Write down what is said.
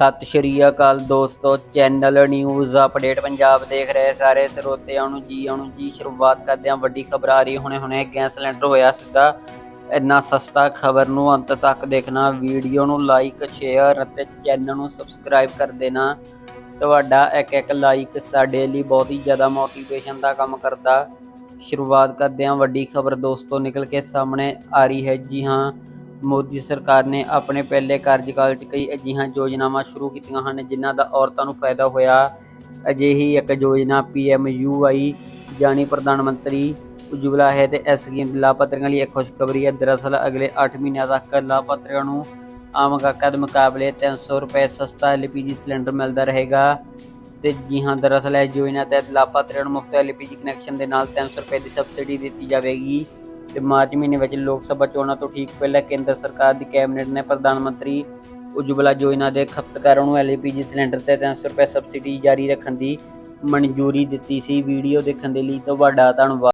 ਸਤਿ ਸ਼੍ਰੀ ਅਕਾਲ ਦੋਸਤੋ, channel news update Punjab ਦੇਖ ਰਹੇ ਸਾਰੇ ਸਰੋਤਿਆਂ ਨੂੰ ਜੀ ਆਉਣ ਜੀ ਸ਼ੁਰੂਆਤ ਕਰਦੇ ਹਾਂ। ਵੱਡੀ ਖਬਰ ਆ ਰਹੀ ਹੁਣੇ ਹੁਣੇ ਗੈਸ ਸਿਲੰਡਰ ਹੋਇਆ ਸਿੱਧਾ। ਇੰਨਾ ਸਸਤਾ ਖਬਰ ਨੂੰ ਅੰਤ ਤੱਕ ਦੇਖਣਾ, ਵੀਡੀਓ ਨੂੰ ਲਾਈਕ ਸ਼ੇਅਰ ਅਤੇ ਚੈਨਲ ਨੂੰ ਸਬਸਕ੍ਰਾਈਬ ਕਰ ਦੇਣਾ। ਤੁਹਾਡਾ ਇੱਕ ਇੱਕ ਲਾਈਕ ਸਾਡੇ ਲਈ ਬਹੁਤ ਹੀ ਜ਼ਿਆਦਾ ਮੋਟੀਵੇਸ਼ਨ ਦਾ ਕੰਮ ਕਰਦਾ। ਸ਼ੁਰੂਆਤ ਕਰਦੇ ਹਾਂ, ਵੱਡੀ ਖਬਰ ਦੋਸਤੋ, ਨਿਕਲ ਕੇ ਸਾਹਮਣੇ ਆ ਰਹੀ ਹੈ। ਜੀ ਹਾਂ ਮੋਦੀ ਸਰਕਾਰ ਨੇ ਆਪਣੇ ਪਹਿਲੇ ਕਾਰਜਕਾਲ 'ਚ ਕਈ ਅਜਿਹੀਆਂ ਯੋਜਨਾਵਾਂ ਸ਼ੁਰੂ ਕੀਤੀਆਂ ਹਨ, ਜਿਨ੍ਹਾਂ ਦਾ ਔਰਤਾਂ ਨੂੰ ਫਾਇਦਾ ਹੋਇਆ। ਅਜਿਹੀ ਇੱਕ ਯੋਜਨਾ ਪੀਐਮਯੂਆਈ ਜਾਣੀ ਪ੍ਰਧਾਨ ਮੰਤਰੀ ਉਜਵਲਾ ਹੈ ਤੇ ਇਸ ਸਕੀਮ ਲਾਭਪਾਤਰੀਆਂ ਲਈ ਇੱਕ ਖੁਸ਼ਖਬਰੀ ਹੈ। ਦਰਅਸਲ ਅਗਲੇ 8 ਮਹੀਨਿਆਂ ਤੱਕ ਲਾਭਪਾਤਰੀਆਂ ਨੂੰ ਆਮ ਗਾਹਕਾਂ ਦੇ ਮੁਕਾਬਲੇ 300 ਰੁਪਏ ਸਸਤਾ ਐਲਪੀਜੀ ਸਿਲੰਡਰ ਮਿਲਦਾ ਰਹੇਗਾ ਤੇ ਜੀ ਹਾਂ, ਦਰਅਸਲ ਇਹ ਯੋਜਨਾ ਤਹਿਤ ਲਾਭਪਾਤਰੀਆਂ ਨੂੰ ਮੁਫਤ ਐਲਪੀਜੀ ਕਨੈਕਸ਼ਨ ਦੇ ਨਾਲ 300 ਰੁਪਏ ਦੀ ਸਬਸਿਡੀ ਦਿੱਤੀ ਜਾਵੇਗੀ। ਤੇ ਮਾਰਚ ਮਹੀਨੇ ਵਿੱਚ ਲੋਕ ਸਭਾ ਚੋਣਾਂ ਤੋਂ ਠੀਕ ਪਹਿਲਾਂ ਕੇਂਦਰ ਸਰਕਾਰ ਦੀ ਕੈਬਨਿਟ ਨੇ ਪ੍ਰਧਾਨ ਮੰਤਰੀ ਉਜਵਲਾ ਯੋਜਨਾ ਦੇ ਖਪਤਕਾਰਾਂ ਨੂੰ ਐਲਪੀਜੀ ਸਿਲੰਡਰ ਤੇ 300 ਰੁਪਏ ਸਬਸਿਡੀ ਜਾਰੀ ਰੱਖਣ ਦੀ ਮਨਜ਼ੂਰੀ ਦਿੱਤੀ ਸੀ। ਵੀਡੀਓ ਦੇਖਣ ਦੇ ਲਈ ਤੁਹਾਡਾ ਧੰਨਵਾਦ।